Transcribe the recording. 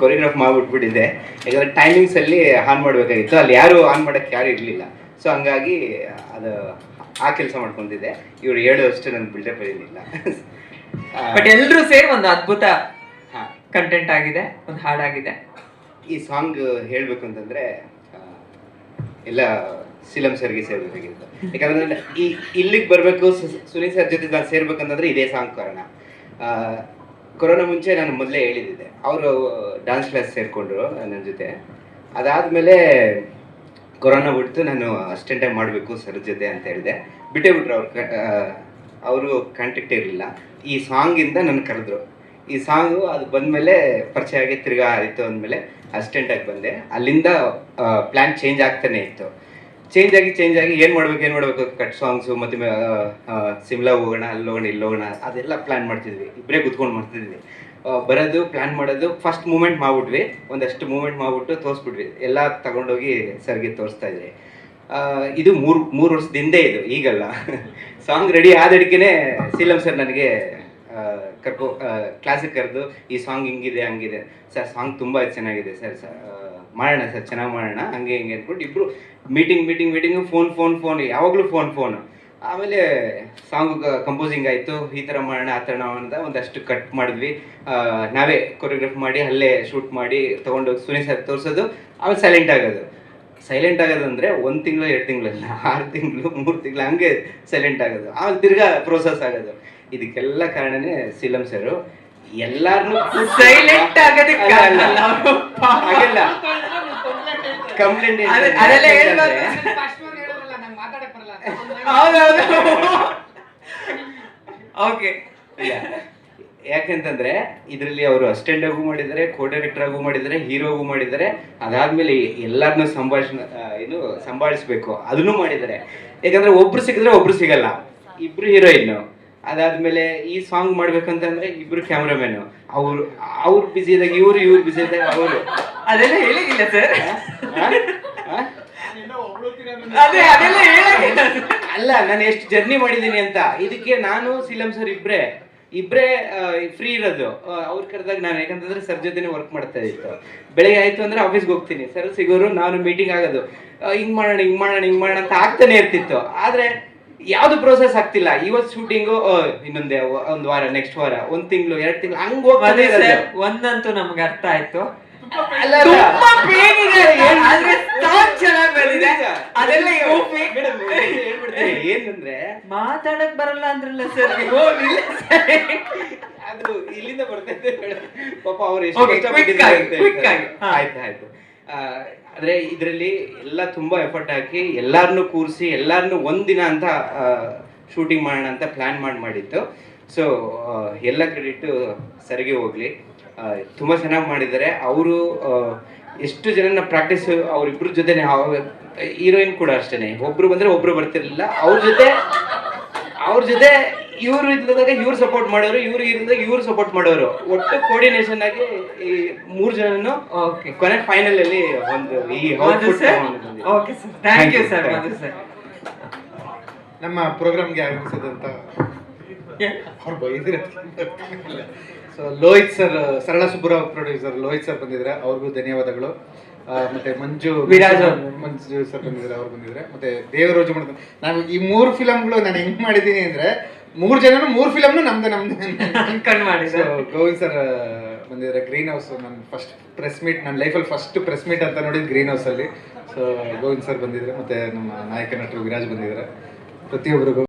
Choreograph ಮಾಡಿಬಿಟ್ಬಿಟ್ಟಿದ್ದೆ ಯಾಕಂದ್ರೆ timings ಅಲ್ಲಿ on ಮಾಡಬೇಕಾಗಿತ್ತು. ಅಲ್ಲಿ ಯಾರು ಆನ್ ಮಾಡಕ್ಕೆ ಯಾರು ಇರಲಿಲ್ಲ. ಸೊ ಹಂಗಾಗಿ ಅದು ಆ ಕೆಲಸ ಮಾಡ್ಕೊಂಡಿದ್ದೆ ಇವ್ರು ಹೇಳೋ ಅಷ್ಟು ನನ್ನ ಬಿಲ್ಡಪ್ ಇರಲಿಲ್ಲ. ಬಟ್ ಎಲ್ಲರೂ ಸೇರಿ ಒಂದು ಅದ್ಭುತ ಕಂಟೆಂಟ್ ಆಗಿದೆ ಒಂದು ಹಾಡಾಗಿದೆ. ಈ ಸಾಂಗ್ ಹೇಳಬೇಕು ಅಂತಂದ್ರೆ ಎಲ್ಲ ಸಿಲಂ ಸರ್ಗೆ ಸೇರ್ಬೇಕಾಗಿತ್ತು ಯಾಕಂದ್ರೆ ಈ ಇಲ್ಲಿಗೆ ಬರಬೇಕು ಸುನೀಲ್ ಸರ್ ಜೊತೆ ನಾನು ಸೇರ್ಬೇಕಂತಂದ್ರೆ ಇದೇ ಸಾಂಗ್ ಕಾರಣ. ಆ, ಕೊರೋನಾ ಮುಂಚೆ ನಾನು ಮೊದಲೇ ಹೇಳಿದ್ದೆ ಅವರು ಡಾನ್ಸ್ ಕ್ಲಾಸ್ ಸೇರಿಕೊಂಡ್ರು ನನ್ನ ಜೊತೆ. ಅದಾದಮೇಲೆ ಕೊರೋನಾ ಬಿಟ್ಟು ನಾನು ಅಷ್ಟೆಂಟ್ ಟೈಮ್ ಮಾಡಬೇಕು ಸರ್ ಜೊತೆ ಅಂತ ಹೇಳಿದೆ. ಬಿಟ್ಟೇ ಬಿಟ್ರು ಅವ್ರು ಅವರು ಕಾಂಟ್ಯಾಕ್ಟ್ ಇರಲಿಲ್ಲ. ಈ ಸಾಂಗಿಂದ ನನ್ನ ಕರೆದ್ರು. ಈ ಸಾಂಗು ಅದು ಬಂದಮೇಲೆ ಪರಿಚಯ ಆಗಿ ತಿರ್ಗಾ ಆಯಿತು ಅಂದಮೇಲೆ ಅಸ್ಟೆಂಟಾಗಿ ಬಂದೆ. ಅಲ್ಲಿಂದ ಪ್ಲ್ಯಾನ್ ಚೇಂಜ್ ಆಗ್ತಾನೆ ಇತ್ತು. ಚೇಂಜ್ ಆಗಿ ಚೇಂಜ್ ಆಗಿ ಏನು ಮಾಡ್ಬೇಕು, ಏನು ಮಾಡಬೇಕು? ಕಟ್ ಸಾಂಗ್ಸು ಮತ್ತು ಸಿಮ್ಲಾ ಹೋಗೋಣ, ಅಲ್ಲಿ ಹೋಗೋಣ, ಇಲ್ಲಿ ಹೋಗೋಣ, ಅದೆಲ್ಲ ಪ್ಲ್ಯಾನ್ ಮಾಡ್ತಿದ್ವಿ. ಇಬ್ಬರೇ ಕುತ್ಕೊಂಡು ಮಾಡ್ತಿದ್ವಿ. ಬರೋದು ಪ್ಲ್ಯಾನ್ ಮಾಡೋದು ಫಸ್ಟ್ ಮೂಮೆಂಟ್ ಮಾಡ್ಬಿಟ್ವಿ. ಒಂದಷ್ಟು ಮೂಮೆಂಟ್ ಮಾಡ್ಬಿಟ್ಟು ತೋರಿಸ್ಬಿಟ್ವಿ. ಎಲ್ಲ ತಗೊಂಡೋಗಿ ಸರ್ಗೆ ತೋರಿಸ್ತಾ ಇದ್ವಿ. ಇದು ಮೂರು ಮೂರು ವರ್ಷದಿಂದೇ ಇದು, ಈಗಲ್ಲ. ಸಾಂಗ್ ರೆಡಿ ಆದಡಿಕೆನೆ ಸೀಲಂ ಸರ್ ನನಗೆ ಕರ್ಕೋ ಕ್ಲಾಸಿಗೆ ಕರೆದು, ಈ ಸಾಂಗ್ ಹಿಂಗಿದೆ, ಹಂಗಿದೆ. ಸರ್ ಸಾಂಗ್ ತುಂಬ ಚೆನ್ನಾಗಿದೆ ಸರ್ ಮಾಡೋಣ ಸರ್, ಚೆನ್ನಾಗಿ ಮಾಡೋಣ. ಹಂಗೆ ಹಿಂಗೆ ಅಂದ್ಬಿಟ್ಟು ಇಬ್ಬರು meeting meeting meeting phone phone phone ಯಾವಾಗಲೂ ಫೋನ್ ಫೋನ್ ಆಮೇಲೆ ಸಾಂಗ್ ಕಂಪೋಸಿಂಗ್ ಆಯಿತು. ಈ ಥರ ಮಾಡೋಣ, ಆ ಥರ ಅಂತ ಒಂದಷ್ಟು ಕಟ್ ಮಾಡಿದ್ವಿ. ನಾವೇ ಕೊರಿಯೋಗ್ರಾಫ್ ಮಾಡಿ, ಅಲ್ಲೇ ಶೂಟ್ ಮಾಡಿ ತೊಗೊಂಡೋಗಿ ಸುನೀಲ್ ಸರ್ ತೋರಿಸೋದು, ಆಮೇಲೆ ಸೈಲೆಂಟ್ ಆಗೋದು. ಸೈಲೆಂಟ್ ಆಗೋದಂದ್ರೆ ಒಂದು ತಿಂಗಳು, ಎರಡು ತಿಂಗಳಲ್ಲ ಆರು ತಿಂಗಳು, ಮೂರು ತಿಂಗಳು ಹಂಗೆ ಸೈಲೆಂಟ್ ಆಗೋದು. ಆಮೇಲೆ ತಿರ್ಗಾ ಪ್ರೋಸೆಸ್ ಆಗೋದು. ಇದಕ್ಕೆಲ್ಲ ಕಾರಣನೇ ಸಿಲಂ ಸರು ಎಲ್ಲಾರನ್ನೂ ಸೈಲೆಂಟ್ ಆಗೋದಕ್ಕೆ ಕಾರಣ ಅಲ್ಲ ಅವ್ರು. ಹಾಗೆಲ್ಲ. ಕಂಪ್ಲೇಂಟ್ ಅದೆ- ಅದೆಲ್ಲ ಹೇಳ್ಬಾರ್ದು. ಹೌದೌದು ಓಕೆ ಯಾಕೆಂತಂದ್ರೆ ಇದರಲ್ಲಿ ಅವರು ಅಸಿಸ್ಟೆಂಟ್ ಆಗೂ ಮಾಡಿದ್ದಾರೆ ಕೋ ಡೈರೆಕ್ಟರ್ ಆಗೂ ಮಾಡಿದ್ದಾರೆ ಹೀರೋಗೂ ಮಾಡಿದ್ದಾರೆ. ಅದಾದ್ಮೇಲೆ ಎಲ್ಲರನ್ನೂ ಸಂಭಾಷಣೆ ಏನು ಸಂಭಾಳಿಸ್ಬೇಕು. ಅದನ್ನು ಮಾಡಿದ್ದಾರೆ. ಯಾಕಂದ್ರೆ ಒಬ್ರು ಸಿಕ್ಕಿದ್ರೆ ಒಬ್ರು ಸಿಗಲ್ಲ. ಇಬ್ರು ಹೀರೋಯಿನ್ ಅದಾದ್ಮೇಲೆ ಈ ಸಾಂಗ್ ಮಾಡ್ಬೇಕಂತಂದ್ರೆ ಇಬ್ರು ಕ್ಯಾಮ್ರಾಮನ್ ಅವ್ರು ಅವ್ರು ಬಿಸಿ ಇದ್ದಾಗ ಇವ್ರು ಇವ್ರು ಬಿಸಿ ಇದ್ದಾಗ ಅವರು. ಅದೆಲ್ಲ ಹೇಳಿಲ್ಲ ಸರ್ ಅಲ್ಲ ನಾನು ಎಷ್ಟು ಜರ್ನಿ ಮಾಡಿದ್ದೀನಿ ಅಂತ. ಇದಕ್ಕೆ ನಾನು ಸಿಲಂ ಸರ್ ಇಬ್ರೇ. ಇಬ್ರೇ ಫ್ರೀ ಇರೋದು. ಅವ್ರು ಕರೆದಾಗ ನಾನು ಯಾಕಂತಂದ್ರೆ ಸರ್ ಜೊತೆನೆ ವರ್ಕ್ ಮಾಡ್ತಾ ಇತ್ತು ಬೆಳಗ್ಗೆ ಆಯ್ತು ಅಂದ್ರೆ ಆಫೀಸ್ಗೆ ಹೋಗ್ತೀನಿ. ಸರ್ ಸಿಗೋರು ನಾನು ಮೀಟಿಂಗ್ ಆಗೋದು. ಹಿಂಗ್ ಮಾಡೋಣ ಹಿಂಗ್ ಮಾಡೋಣ ಹಿಂಗ್ ಮಾಡೋಣ ಅಂತ ಆಗ್ತಾನೆ ಇರ್ತಿತ್ತು. ಆದ್ರೆ ಯಾವ್ದು ಪ್ರೋಸೆಸ್ ಆಗ್ತಿಲ್ಲ. ಇವತ್ತು ಶೂಟಿಂಗು ಇನ್ನೊಂದೇ ಒಂದ್ ವಾರ ನೆಕ್ಸ್ಟ್ ವಾರ ಒಂದ್ ತಿಂಗಳು ಎರಡ್ ತಿಂಗಳು ಹಂಗ್ ಹೋಗ್ತಾನೆ ಒಂದಂತೂ ನಮ್ಗೆ ಅರ್ಥ ಆಯ್ತು. ಏನಂದ್ರೆ ಮಾತಾಡಕ್ ಬರಲ್ಲ ಅಂದ್ರಲ್ಲ ಸರ್ ಅದು ಇಲ್ಲಿಂದ ಬರ್ತೈತೆ ಪಾಪ ಅವ್ರು ಎಷ್ಟು. ಆಯ್ತು ಆಯ್ತು. ಆ, ಆದ್ರೆ ಇದರಲ್ಲಿ ಎಲ್ಲ ತುಂಬಾ ಎಫರ್ಟ್ ಹಾಕಿ ಎಲ್ಲರನ್ನು ಕೂರಿಸಿ ಎಲ್ಲಾರನ್ನೂ ಒಂದಿನ ಅಂತ ಶೂಟಿಂಗ್ ಮಾಡೋಣ ಅಂತ ಪ್ಲಾನ್ ಮಾಡಿ ಮಾಡಿತ್ತು ಸೊ ಎಲ್ಲ ಕ್ರೆಡಿಟ್ ಸರಿಗೆ ಹೋಗ್ಲಿ. ತುಂಬ ಚೆನ್ನಾಗಿ ಮಾಡಿದ್ದಾರೆ. ಅವರು ಎಷ್ಟು ಜನನ ಪ್ರಾಕ್ಟೀಸ್ ಅವರಿಬ್ಬರ ಜೊತೆನೆ ಹೀರೋಯಿನ್ ಕೂಡ ಅಷ್ಟೇ ಒಬ್ರು ಬಂದ್ರೆ ಒಬ್ರು ಬರ್ತಿರ್ಲಿಲ್ಲ. ಅವ್ರ ಜೊತೆ ಅವ್ರ ಜೊತೆ ಇವ್ರು ಇದ್ದಾಗ ಇವ್ರು ಸಪೋರ್ಟ್ ಮಾಡೋರು ಇವ್ರು ಇದ್ದಾಗ ಇವ್ರು ಸಪೋರ್ಟ್ ಮಾಡೋರು. ಒಟ್ಟು ಕೋರ್ಡಿನೇಷನ್ ಆಗಿ ಈ ಮೂರ್ ಜನನು ಓಕೆ ಕೊನೆ ಫೈನಲ್ ಅಲ್ಲಿ ಒಂದು ಈ okay sir thank you sir sir ನಮ್ಮ ಪ್ರೋಗ್ರಾಮ್ಗೆ ಆಗಮಿಸಿದಂತ ಅವ್ರು ಬೈದಿರ ಸೊ ಲೋಹಿತ್ ಸರ್ ಸರಳ ಸುಬ್ಬರಾವ್ ಪ್ರೊಡ್ಯೂಸರ್ ಲೋಹಿತ್ ಸರ್ ಬಂದಿದ್ರೆ ಅವ್ರಿಗೂ ಧನ್ಯವಾದಗಳು. ಮತ್ತೆ ಮಂಜು ವಿರಾಜ್ ಮಂಜು ಸರ್ ಬಂದಿದ್ದಾರೆ ಅವ್ರು ಬಂದಿದ್ದಾರೆ. ಮತ್ತೆ ದೇವರೋಜು ನಾನು ಈ ಮೂರು ಫಿಲಮ್ಗಳು ನಾನು ಹೆಂಗ್ ಮಾಡಿದ್ದೀನಿ ಅಂದ್ರೆ ಮೂರು ಜನನು ಮೂರ್ ಫಿಲಮ್ನು ನಮ್ದು ನಮ್ದು. ಮಾಡಿ ಗೋವಿಂದ್ ಸರ್ ಬಂದಿದ್ರೆ ಗ್ರೀನ್ ಹೌಸ್ ನನ್ನ ಫಸ್ಟ್ ಪ್ರೆಸ್ ಮೀಟ್ ನನ್ನ ಲೈಫಲ್ಲಿ ಫಸ್ಟ್ ಪ್ರೆಸ್ ಮೀಟ್ ಅಂತ ನೋಡಿದ್ ಗ್ರೀನ್ ಹೌಸ್ ಅಲ್ಲಿ. ಸೊ ಗೋವಿಂದ್ ಸರ್ ಬಂದಿದ್ರೆ ಮತ್ತೆ ನಮ್ಮ ನಾಯಕ ನಟರು ವಿರಾಜ್ ಬಂದಿದ್ದಾರೆ. ಪ್ರತಿಯೊಬ್ಬರಿಗೂ